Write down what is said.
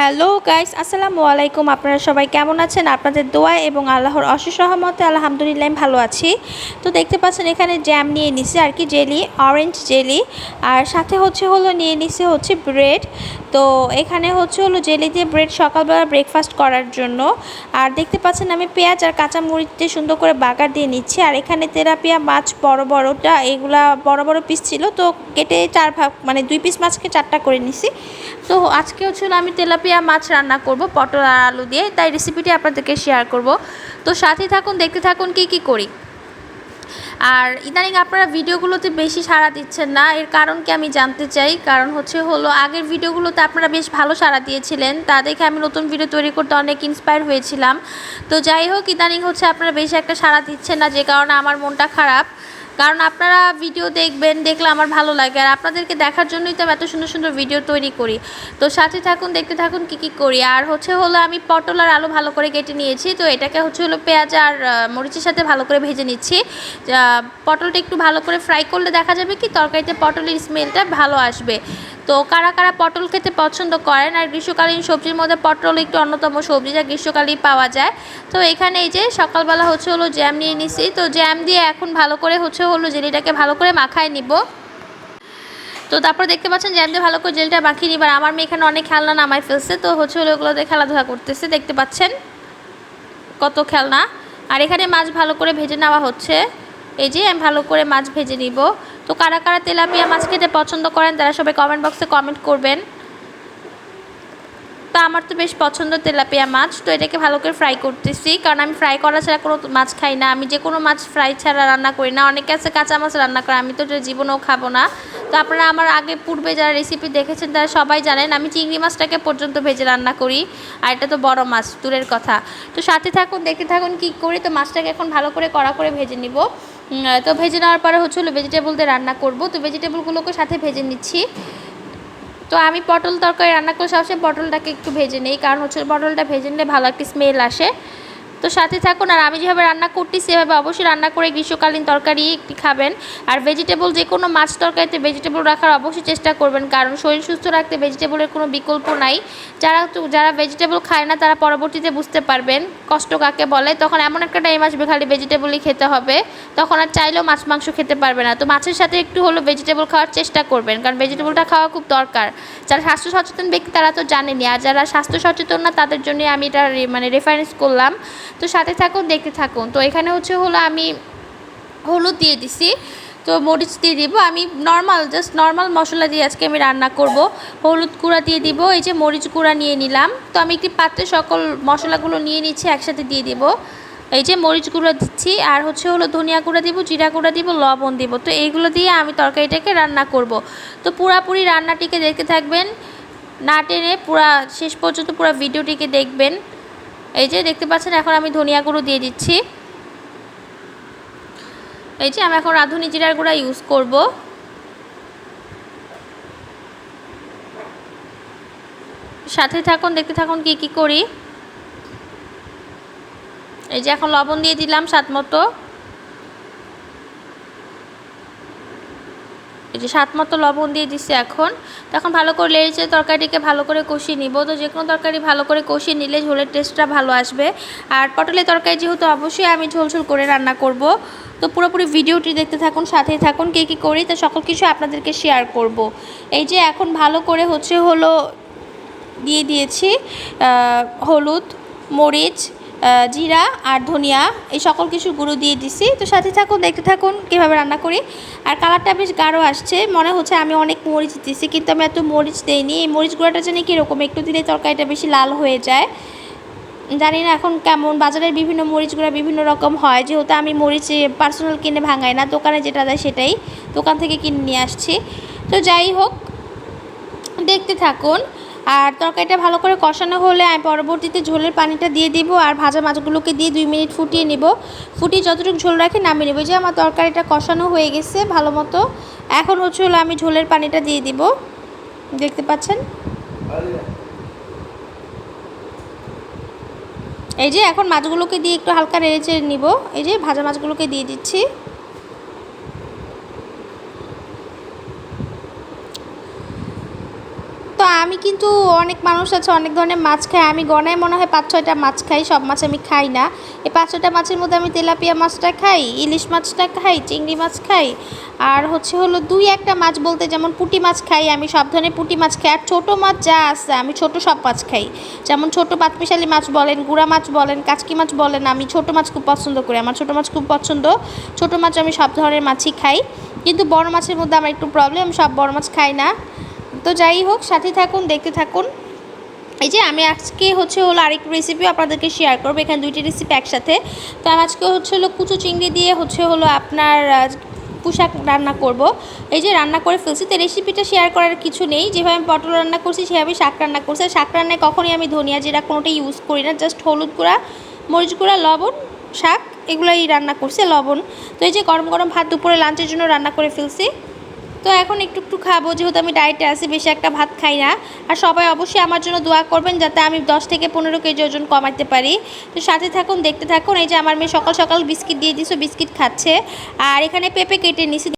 Hello guys, আসসালামু আলাইকুম। আপনারা সবাই কেমন আছেন? আপনাদের দোয়া এবং আল্লাহর অশেষ রহমতে আলহামদুলিল্লাহ আমি ভালো আছি। তো দেখতে পাচ্ছেন এখানে জ্যাম নিয়ে নিছি আর কি জেলি অরেঞ্জ জেলি আর সাথে হচ্ছে হলো, নিয়ে নিছি হচ্ছে ব্রেড তো এখানে হচ্ছে হলো জেলি দিয়ে ব্রেড সকালবেলা ব্রেকফাস্ট করার জন্য। আর দেখতে পাচ্ছেন আমি পেঁয়াজ আর কাঁচা দিয়ে সুন্দর করে বাগার দিয়ে নিচ্ছি। আর এখানে তেলাপিয়া মাছ বড় বড়টা, এগুলা বড় বড় পিস ছিল। তো কেটে চার ভাগ মানে দুই পিস মাছকে চারটা করে নিছি। তো আজকে হচ্ছে আমি তেলাপিয়া মাছ রান্না করব, পটল আর আলু দিয়ে। তাই রেসিপিটি আপনাদেরকে শেয়ার করব। তো সাথে থাকুন, দেখতে থাকুন কি কি করি। আর ইদানিং আপনারা ভিডিওগুলোতে বেশি সাড়া দিচ্ছেন না। এর কারণ কি আমি জানতে চাই। কারণ হচ্ছে হলো, আগের ভিডিওগুলোতে আপনারা বেশ ভালো সাড়া দিয়েছিলেন। তা দেখে আমি নতুন ভিডিও তৈরি করতে অনেক ইন্সপায়ার হয়েছিলাম। তো যাই হোক, ইদানিং হচ্ছে আপনারা বেশি একটা সাড়া দিচ্ছেন না, যে কারণে আমার মনটা খারাপ। কারণ আপনারা ভিডিও দেখবেন, দেখলে আমার ভালো লাগে। আর আপনাদেরকে দেখার জন্যই তো আমি এত সুন্দর সুন্দর ভিডিও তৈরি করি। তো সাথে থাকুন, দেখতে থাকুন কি কি করি। আর হচ্ছে হলো আমি পটল আর আলু ভালো করে কেটে নিয়েছি। তো এটাকে হচ্ছে হলো পেঁয়াজ আর মরিচের সাথে ভালো করে ভেজে নিচ্ছি। পটলটা একটু ভালো করে ফ্রাই করলে দেখা যাবে কি, তরকারিতে পটলের স্মেলটা ভালো আসবে। তো কারা কারা পটল খেতে পছন্দ করেন? আর গ্রীষ্মকালীন সবজির মধ্যে পটল একটু অন্যতম সবজি যা গ্রীষ্মকালেই পাওয়া যায়। তো এখানে এই যে সকালবেলা হচ্ছে হলো জ্যাম নিয়ে নিছি। তো জ্যাম দিয়ে এখন ভালো করে হচ্ছে হলো জেলিটাকে ভালো করে মাখায় নিব। তো তারপর দেখতে পাচ্ছেন জ্যাম দিয়ে ভালো করে জেলটা মাখিয়ে নিবার আমার মেয়ে এখানে অনেক খেলনা নামাই ফেলছে। তো হচ্ছে হলো ওগুলোতে খেলাধুলা করতেছে। দেখতে পাচ্ছেন কত খেলনা। আর এখানে মাছ ভালো করে ভেজে নেওয়া হচ্ছে। এই যে আমি ভালো করে মাছ ভেজে নিব। তো কারা কারা তেলাপিয়া মাছ খেতে পছন্দ করেন তারা সবাই কমেন্ট বক্সে কমেন্ট করবেন। তো আমার তো বেশ পছন্দ তেলাপিয়া মাছ, তো এটাকে ভালো করে ফ্রাই করতেছি। কারণ আমি ফ্রাই করা ছাড়া কোনো মাছ খাই না। আমি যে কোনো মাছ ফ্রাই ছাড়া রান্না করি না। অনেকে আছে কাঁচা মাছ রান্না করে, আমি তো জীবনেও খাব না। তো আপনারা আমার আগে পূর্বে যারা রেসিপি দেখেছেন, তারা সবাই জানেন, আমি চিংড়ি মাছটাকে পর্যন্ত ভেজে রান্না করি। আর এটা তো বড় মাছ, দূরের কথা। তো সাথে থাকুন, দেখতে থাকুন কী করি। তো মাছটাকে এখন ভালো করে কড়া করে ভেজে নিব। তো ভেজে নেওয়ার পরে হচ্ছে হলো ভেজিটেবল দিয়ে রান্না করব। তো ভেজিটেবলগুলোকে সাথে ভেজে নিচ্ছি। তো আমি পটল তরকারি রান্না করে সবসময় পটলটাকে একটু ভেজে নিই। কারণ হচ্ছে পটলটা ভেজে নিলে ভালো একটা স্মেল আসে। তো সাথে থাকুন আর আমি যেভাবে রান্না করছি সেভাবে অবশ্যই রান্না করে গ্রীষ্মকালীন তরকারি একটি খাবেন। আর ভেজিটেবল যে কোনো মাছ তরকারিতে ভেজিটেবল রাখার অবশ্যই চেষ্টা করবেন, কারণ শরীর সুস্থ রাখতে ভেজিটেবলের কোনো বিকল্প নাই। যারা যারা ভেজিটেবল খায় না, তারা পরবর্তীতে বুঝতে পারবেন কষ্ট কাকে বলে। তখন এমন একটা টাইম আসবে খালি ভেজিটেবলই খেতে হবে, তখন আর চাইলেও মাছ, মাংস খেতে পারবে না। তো মাছের সাথে একটু হলো ভেজিটেবল খাওয়ার চেষ্টা করবেন, কারণ ভেজিটেবলটা খাওয়া খুব দরকার। যারা স্বাস্থ্য সচেতন ব্যক্তি, তারা তো জানেনি আর যারা স্বাস্থ্য সচেতন না, তাদের জন্য আমি এটা মানে রেফারেন্স করলাম। তো সাথে থাকুন, দেখতে থাকুন। তো এখানে হচ্ছে হলো আমি হলুদ দিয়ে দিছি। তো মরিচ দিয়ে দিব। আমি নর্মাল জাস্ট নর্মাল মশলা দিয়ে আজকে আমি রান্না করব। হলুদ গুঁড়া দিয়ে দিব। এই যে মরিচ গুঁড়া নিয়ে নিলাম। তো আমি একটি পাত্রে সকল মশলাগুলো নিয়ে নিচ্ছি, একসাথে দিয়ে দিব। এই যে মরিচ গুঁড়া দিচ্ছি। আর হচ্ছে হলো ধনিয়া গুঁড়া দিব, জিরা গুঁড়া দিব, লবণ দিব। তো এইগুলো দিয়ে আমি তরকারিটাকে রান্না করব। তো পুরাপুরি রান্নাটিকে দেখতে থাকবেন। না টেনে পুরা, শেষ পর্যন্ত পুরো ভিডিওটিকে দেখবেন। এই যে দেখতে পাচ্ছেন, এখন আমি ধনিয়া গুঁড়ো দিয়ে দিচ্ছি। এই যে আমি এখন রাঁধুনি জিরার গুঁড়া ইউজ করব। সাথে থাকুন, দেখতে থাকুন কি কি করি। এই যে এখন লবণ দিয়ে দিলাম স্বাদ মতো। যে স্বাদ মতো লবণ দিয়ে দিচ্ছি এখন। তখন ভালো করে লেড়েছে তরকারিটিকে ভালো করে কষিয়ে নিব। তো যে কোনো তরকারি ভালো করে কষিয়ে নিলে ঝোলের টেস্টটা ভালো আসবে। আর পটলের তরকারি যেহেতু অবশ্যই আমি ঝোল ঝোল করে রান্না করব। তো পুরোপুরি ভিডিওটি দেখতে থাকুন, সাথেই থাকুন, কে কী করি, তা সকল কিছু আপনাদেরকে শেয়ার করব। এই যে এখন ভালো করে হচ্ছে হলো দিয়ে দিয়েছি হলুদ, মরিচ জিরা আর ধনিয়া, এই সকল কিছু গুঁড়ো দিয়ে দিছি। তো সাথে থাকুন, দেখতে থাকুন কীভাবে রান্না করি। আর কালারটা বেশ গাঢ় আসছে। মনে হচ্ছে আমি অনেক মরিচ দিছি, কিন্তু আমি এত মরিচ দেইনি। এই মরিচ গুঁড়াটা জানি কীরকম একটু দিলে তরকারিটা বেশি লাল হয়ে যায়। জানি না এখন কেমন। বাজারের বিভিন্ন মরিচ গুঁড়া বিভিন্ন রকম হয়। যেহেতু আমি মরিচ পার্সোনাল কিনে ভাঙাই না, দোকানে যেটা দেয় সেটাই দোকান থেকে কিনে নিয়ে আসছি। তো যাই হোক, দেখতে থাকুন। আর তরকারিটা ভালো করে কষানো হলে আমি পরবর্তীতে ঝোলের পানিটা দিয়ে দিব আর ভাজা মাছগুলোকে দিয়ে দুই মিনিট ফুটিয়ে নিব। ফুটিয়ে যতটুকু ঝোল রাখি নামিয়ে নেব। যে আমার তরকারিটা কষানো হয়ে গেছে ভালো মতো। এখন হচ্ছে হলো আমি ঝোলের পানিটা দিয়ে দিব। দেখতে পাচ্ছেন? এই যে এখন মাছগুলোকে দিয়ে একটু হালকা নেড়ে চেড়ে নিব। এই যে ভাজা মাছগুলোকে দিয়ে দিচ্ছি তো আমি কি কিন্তু অনেক মানুষ আছে, অনেক ধরনের মাছ খায়। আমি গনায় মনে হয় পাঁচ ছয়টা মাছ খাই, সব মাছ আমি খাই না। এই পাঁচ ছয়টা মাছের মধ্যে আমি তেলাপিয়া মাছটা খাই, ইলিশ মাছটা খাই, চিংড়ি মাছ খাই। আর হচ্ছে হলো দুই একটা মাছ বলতে যেমন পুঁটি মাছ খাই, আমি সব ধরনের পুঁটি মাছ খাই। আর ছোটো মাছ যা আছে, আমি ছোট সব মাছ খাই। যেমন ছোটো পাতমিশালি মাছ বলেন, গুড়া মাছ বলেন, কাচকি মাছ বলেন, আমি ছোট মাছ খুব পছন্দ করি। আমার ছোটো মাছ খুব পছন্দ। ছোটো মাছ আমি সব ধরনের মাছই খাই। কিন্তু বড় মাছের মধ্যে আমার একটু প্রবলেম সব বড় মাছ খাই না। তো যাই হোক সাথে থাকুন, দেখতে থাকুন। এই যে আমি আজকে হচ্ছে হলো আরেকটু রেসিপি আপনাদেরকে শেয়ার করব, এখানে দুইটি রেসিপি একসাথে। তো আমি আজকে হচ্ছে হলো কুচু চিংড়ি দিয়ে হচ্ছে হলো আপনার পোশাক রান্না করব। এই যে রান্না করে ফেলছি, তো রেসিপিটা শেয়ার করার কিছু নেই। যেভাবে আমি পটল রান্না করছি সেভাবে শাক রান্না করছি। শাক রান্নায় কখনোই আমি ধনিয়া জিরা কোনোটাই ইউজ করি না জাস্ট হলুদ গুঁড়া, মরিচ গুঁড়া, লবণ, শাক, এগুলোই রান্না করছি, লবণ। তো এই যে গরম গরম ভাত দুপুরে লাঞ্চের জন্য রান্না করে ফেলছি। তো এখন একটু একটু খাব, যেহেতু আমি ডায়েটে আছি, বেশি একটা ভাত খাই না। আর সবাই অবশ্যই আমার জন্য দোয়া করবেন যাতে আমি দশ থেকে পনেরো কেজি ওজন কমাতে পারি। তো সাথে থাকুন, দেখতে থাকুন, এই যে আমার মেয়ে সকাল সকাল বিস্কিট দিয়ে দিছো, বিস্কিট খাচ্ছে। আর এখানে পেঁপে কেটে নিছি।